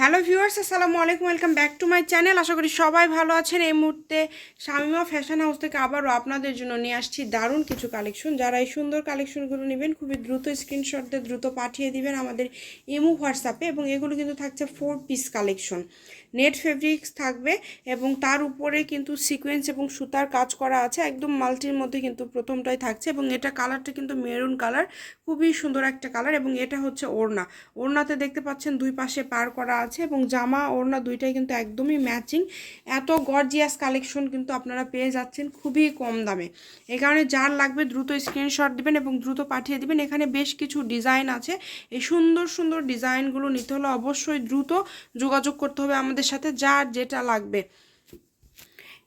Hello viewers, আসসালামু আলাইকুম, welcome back to my channel. আশা করি সবাই ভালো আছেন। এই মুহূর্তে শামিমা ফ্যাশন হাউস থেকে আবারও আপনাদের জন্য নিয়ে আসছি দারুণ কিছু কালেকশন। যারা এই সুন্দর কালেকশনগুলো নেবেন, খুবই দ্রুত স্ক্রিনশট দিয়ে দ্রুত পাঠিয়ে দিবেন আমাদের ইমো, হোয়াটসঅ্যাপে এবং এগুলো কিন্তু থাকছে four piece collection net fabrics থাকবে এবং তার উপরে কিন্তু সিকোয়েন্স এবং সুতার কাজ করা আছে। একদম মাল্টির মধ্যে কিন্তু প্রথমটাই থাকছে এবং এটা কালারটা কিন্তু মেরুন কালার খুবই সুন্দর একটা কালার এবং এটা হচ্ছে ওড়না। ওড়নাতে দেখতে পাচ্ছেন দুই পাশে পার করা আছে এবং জামা, ওড়না দুইটাই কিন্তু একদমই ম্যাচিং এত গর্জিয়াস কালেকশন কিন্তু আপনারা পেয়ে যাচ্ছেন খুবই কম দামে। এই কারণে যার লাগবে দ্রুত স্ক্রিনশট দিবেন এবং দ্রুত পাঠিয়ে দিবেন। এখানে বেশ কিছু ডিজাইন আছে। এই সুন্দর সুন্দর ডিজাইনগুলো নিতে হলে অবশ্যই দ্রুত যোগাযোগ করতে হবে আমাদের সাথে, যার যেটা লাগবে।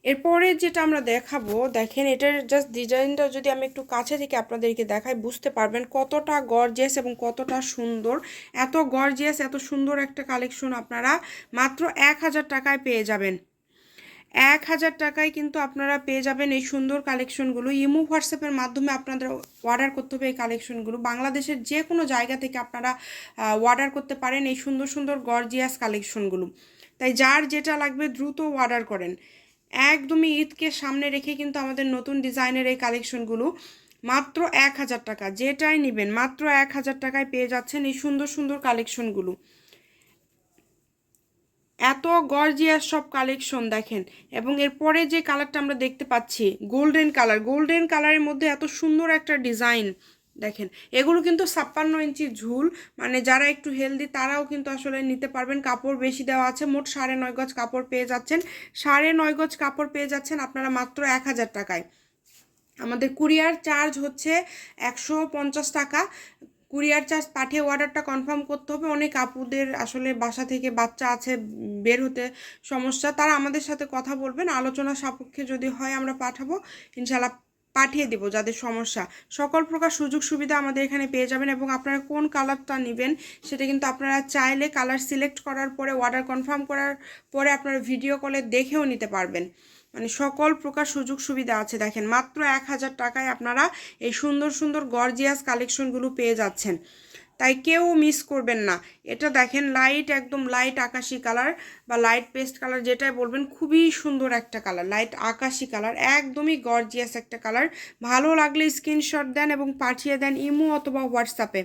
এরপরে যেটা আমরা দেখাবো, দেখেন এটার জাস্ট ডিজাইনটা যদি আমি একটু কাছে থেকে আপনাদেরকে দেখাই, বুঝতে পারবেন কতটা গর্জিয়াস এবং কতটা সুন্দর। এত গর্জিয়াস এত সুন্দর একটা কালেকশন আপনারা মাত্র এক হাজার টাকায় পেয়ে যাবেন। এক হাজার টাকায় কিন্তু আপনারা পেয়ে যাবেন এই সুন্দর কালেকশনগুলো ইমো হোয়াটসঅ্যাপের মাধ্যমে আপনাদের অর্ডার করতে হবে এই কালেকশনগুলো বাংলাদেশের যে কোনো জায়গা থেকে আপনারা অর্ডার করতে পারেন এই সুন্দর সুন্দর গর্জিয়াস কালেকশনগুলো তাই যার যেটা লাগবে দ্রুত অর্ডার করেন। একদমই ঈদকে সামনে রেখে কিন্তু আমাদের নতুন ডিজাইনের এই কালেকশনগুলো মাত্র এক হাজার টাকা, যেটাই নেবেন, মাত্র এক হাজার টাকায় পেয়ে যাচ্ছেন এই সুন্দর সুন্দর কালেকশনগুলো। এত গর্জিয়াস সব কালেকশন দেখেন, এবং এরপরে যে কালারটা আমরা দেখতে পাচ্ছি, গোল্ডেন কালার, গোল্ডেন কালারের মধ্যে এত সুন্দর একটা ডিজাইন দেখেন, এগুলো কিন্তু ছাপ্পান্ন ইঞ্চি ঝুল মানে যারা একটু হেলদি তারাও কিন্তু আসলে নিতে পারবেন। কাপড় বেশি দেওয়া আছে, মোট সাড়ে নয় গজ কাপড় পেয়ে যাচ্ছেন। সাড়ে নয় গজ কাপড় পেয়ে যাচ্ছেন আপনারা মাত্র এক হাজার টাকায়। আমাদের কুরিয়ার চার্জ হচ্ছে একশো পঞ্চাশ টাকা। কুরিয়ার চার্জ পাঠিয়ে অর্ডারটা কনফার্ম করতে হবে। অনেক আপুদের আসলে বাসা থেকে বাচ্চা আছে, বের হতে সমস্যা। তারা আমাদের সাথে কথা বলবেন, আলোচনা সাপেক্ষে যদি হয় আমরা পাঠাবো। ইনশাল্লাহ পাঠিয়ে দেবো যাদের সমস্যা। সকল প্রকার সুযোগ সুবিধা আমাদের এখানে পেয়ে যাবেন এবং আপনারা কোন কালারটা নেবেন সেটা কিন্তু আপনারা চাইলে কালার সিলেক্ট করার পরে, অর্ডার কনফার্ম করার পরে আপনারা ভিডিও কলে দেখেও নিতে পারবেন। মানে সকল প্রকার সুযোগ সুবিধা আছে দেখেন, মাত্র এক হাজার টাকায় আপনারা এই সুন্দর সুন্দর গর্জিয়াস কালেকশনগুলো পেয়ে যাচ্ছেন। তাই কেউ মিস করবেন না। এটা দেখেন লাইট একদম লাইট আকাশি কালার বা লাইট পেস্ট কালার যেটাই বলবেন, খুবই সুন্দর একটা কালার লাইট আকাশি কালার একদমই গর্জিয়াস একটা কালার ভালো লাগলে স্ক্রিনশট দেন এবং পাঠিয়ে দেন ইমো অথবা হোয়াটসঅ্যাপে।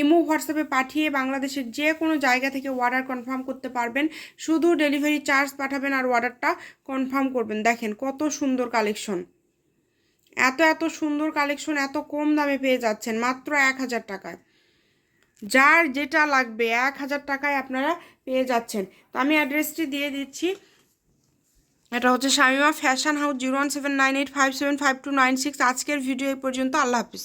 ইমো, হোয়াটসঅ্যাপে পাঠিয়ে বাংলাদেশের যে কোনো জায়গা থেকে অর্ডার কনফার্ম করতে পারবেন। শুধু ডেলিভারি চার্জ পাঠাবেন আর অর্ডারটা কনফার্ম করবেন। দেখেন কত সুন্দর কালেকশন এত এত সুন্দর কালেকশন এত কম দামে পেয়ে যাচ্ছেন, মাত্র এক হাজার টাকায়। যার যেটা লাগবে, এক হাজার টাকায় আপনারা পেয়ে যাচ্ছেন। তো আমি অ্যাড্রেসটি দিয়ে দিচ্ছি। এটা হচ্ছে Shamima fashion house zero one seven nine eight five seven five two nine six আজকের ভিডিও এই পর্যন্ত। আল্লাহ হাফিজ।